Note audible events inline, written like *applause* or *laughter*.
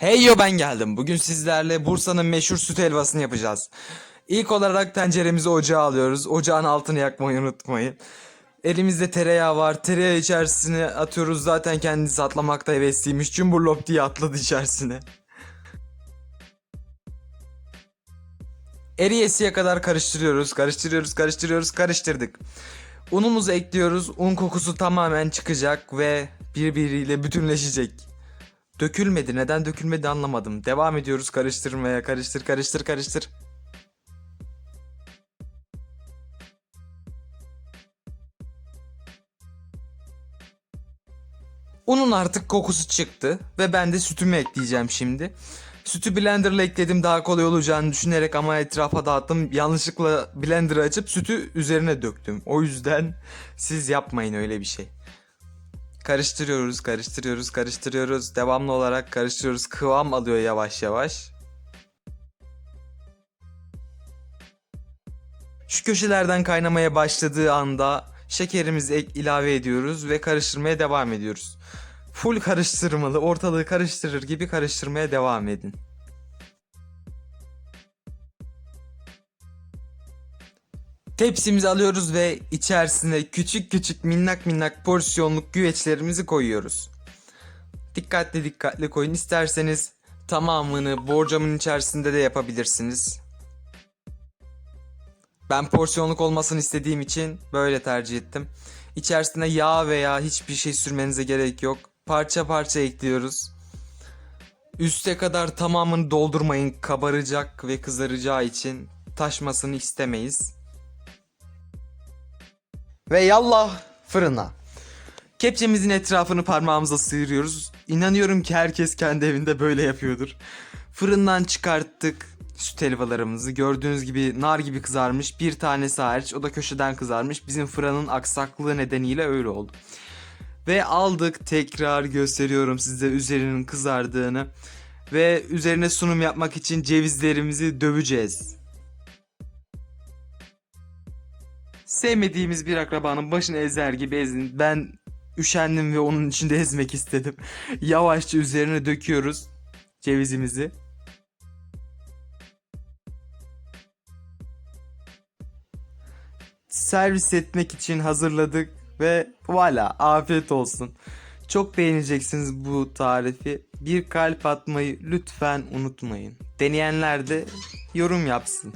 Hey yo ben geldim. Bugün sizlerle Bursa'nın meşhur süt helvasını yapacağız. İlk olarak tenceremizi ocağa alıyoruz. Ocağın altını yakmayı unutmayın. Elimizde tereyağı var. Tereyağı içerisine atıyoruz. Zaten kendisi atlamakta hevesliymiş. Cumburlop diye atladı içerisine. Eriyesiye kadar karıştırıyoruz. Karıştırıyoruz, karıştırıyoruz, karıştırdık. Unumuzu ekliyoruz. Un kokusu tamamen çıkacak ve birbiriyle bütünleşecek. Dökülmedi. Neden dökülmedi anlamadım. Devam ediyoruz karıştırmaya. Karıştır, karıştır, karıştır. Unun artık kokusu çıktı ve ben de sütümü ekleyeceğim şimdi. Sütü blenderla ekledim daha kolay olacağını düşünerek ama etrafa dağıttım. Yanlışlıkla blender'ı açıp sütü üzerine döktüm. O yüzden siz yapmayın öyle bir şey. Karıştırıyoruz, karıştırıyoruz, karıştırıyoruz. Devamlı olarak karıştırıyoruz. Kıvam alıyor yavaş yavaş. Şu köşelerden kaynamaya başladığı anda şekerimizi ek- ilave ediyoruz ve karıştırmaya devam ediyoruz. Full karıştırmalı, ortalığı karıştırır gibi karıştırmaya devam edin. Tepsimizi alıyoruz ve içerisine küçük küçük minnak minnak porsiyonluk güveçlerimizi koyuyoruz. Dikkatli dikkatli koyun. İsterseniz tamamını borcamın içerisinde de yapabilirsiniz. Ben porsiyonluk olmasını istediğim için böyle tercih ettim. İçerisine yağ veya hiçbir şey sürmenize gerek yok. Parça parça ekliyoruz. Üste kadar tamamını doldurmayın. Kabaracak ve kızaracağı için taşmasını istemeyiz. Ve yallah fırına. Kepçemizin etrafını parmağımıza sıyırıyoruz. İnanıyorum ki herkes kendi evinde böyle yapıyordur. Fırından çıkarttık süt helvalarımızı. Gördüğünüz gibi nar gibi kızarmış. Bir tanesi hariç o da köşeden kızarmış. Bizim fırının aksaklığı nedeniyle öyle oldu. Ve aldık tekrar gösteriyorum size üzerinin kızardığını. Ve üzerine sunum yapmak için cevizlerimizi döveceğiz. Sevmediğimiz bir akrabanın başını ezer gibi ezin. Ben üşendim ve onun içinde *laughs* ezmek istedim. Yavaşça üzerine döküyoruz cevizimizi. Servis etmek için hazırladık ve voila afiyet olsun. Çok beğeneceksiniz bu tarifi. Bir kalp atmayı lütfen unutmayın. Deneyenler de yorum yapsın.